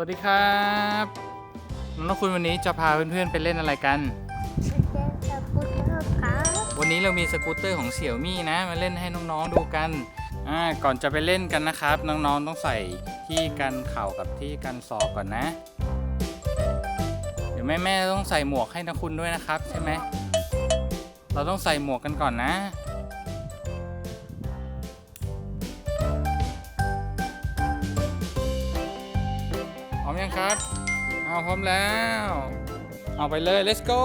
วัสดีครับน้องคุณวันนี้จะพาเพื่อนๆไปเล่นอะไรกันจะจะพูดเลิกครับวันนี้เรามีสกูตเตอร์ของเสี่ยวมี่นะ มาเล่นให้น้องๆดูกันอ่าก่อนจะไปเล่นกันนะครับ น้องๆต้องใส่ที่กันเข่ากับที่กันศอกก่อนนะ เดี๋ยวแม่ๆต้องใส่หมวกให้นะคุณด้วยนะครับ ใช่ไหมเราต้องใส่หมวกกันก่อนนะ ครับ เอาพร้อมแล้ว เอาไปเลย let's go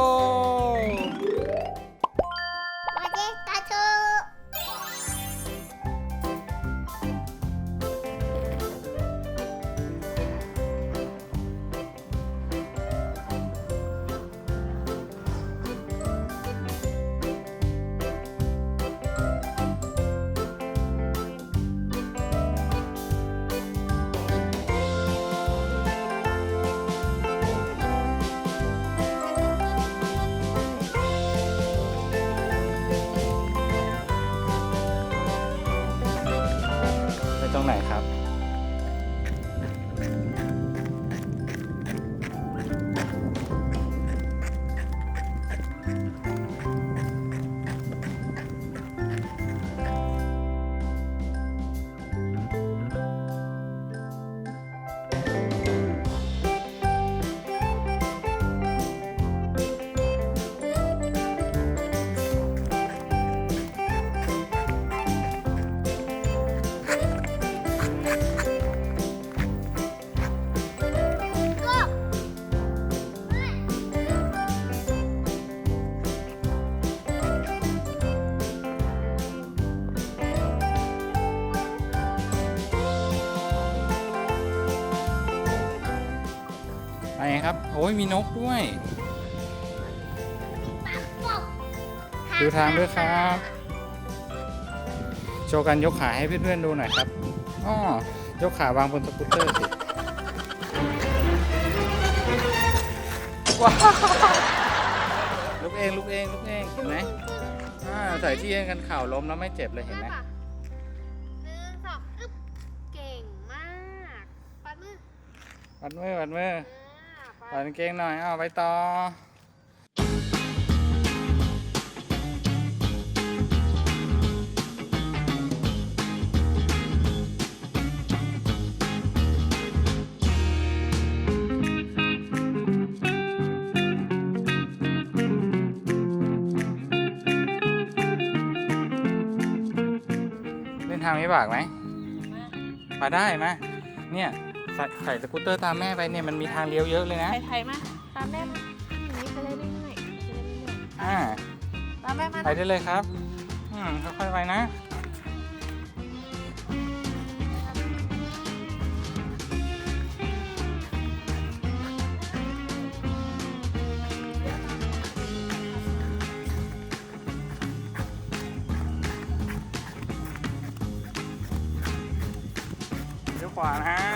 ครับ โอ้ยมีนกด้วย ดูทางด้วยครับ โชว์กันยกขาให้เพื่อนๆดูหน่อยครับอ้อยกขาวางบนสกูตเตอร์สิ ว้าวลุกเองลุกเองลุกเองเห็นไหมอ่าใส่ที่กันเข่าล้มแล้วไม่เจ็บเลยเห็นไหมหนึ่งสองอึ๊บเก่งมาก ปัดมือปัดมือปัดมือ อ่าปัดกางเกงหน่อยเอาไปต่อเล่นทางไม่บากไหมมาได้ไหมเนี่ย ใส่ใส่สกูตเตอร์ตามแม่ไปเนี่ยมันมีทางเลี้ยวเยอะเลยนะ ไทยไทยมาตามแม่มาอย่างนี้ไปเรื่อยๆไปเรื่อยอ่า ๆตามแม่มาไปได้เลยครับ อืมค่อยๆไปนะเลี้ยวขวานะเลี้ยวขวานะ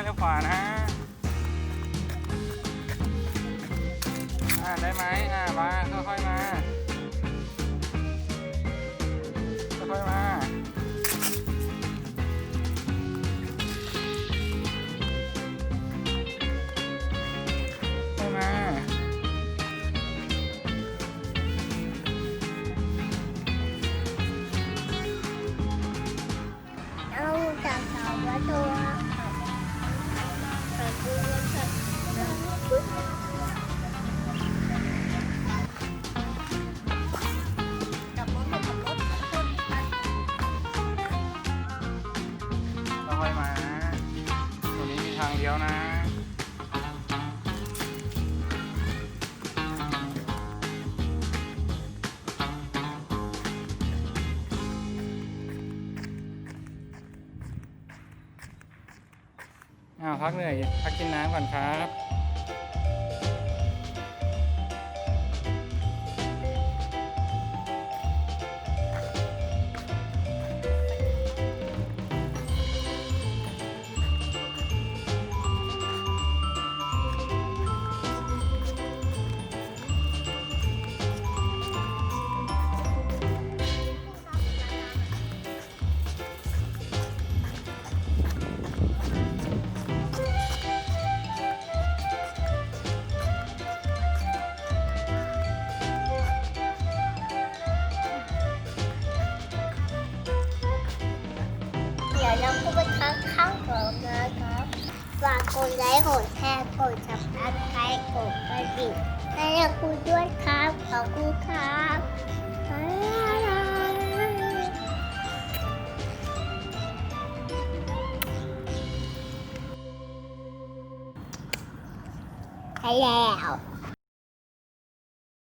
ค่อยมานะตรงนี้มีทางเดียวนะอ้าวพักเหนื่อยพักกินน้ำก่อนครับากกดไลค์กดแชร์กดจับสไครต์กดกระดิ่งให้คุณด้วยครับขอบคุณครับบ๊ายบายไปแล้ว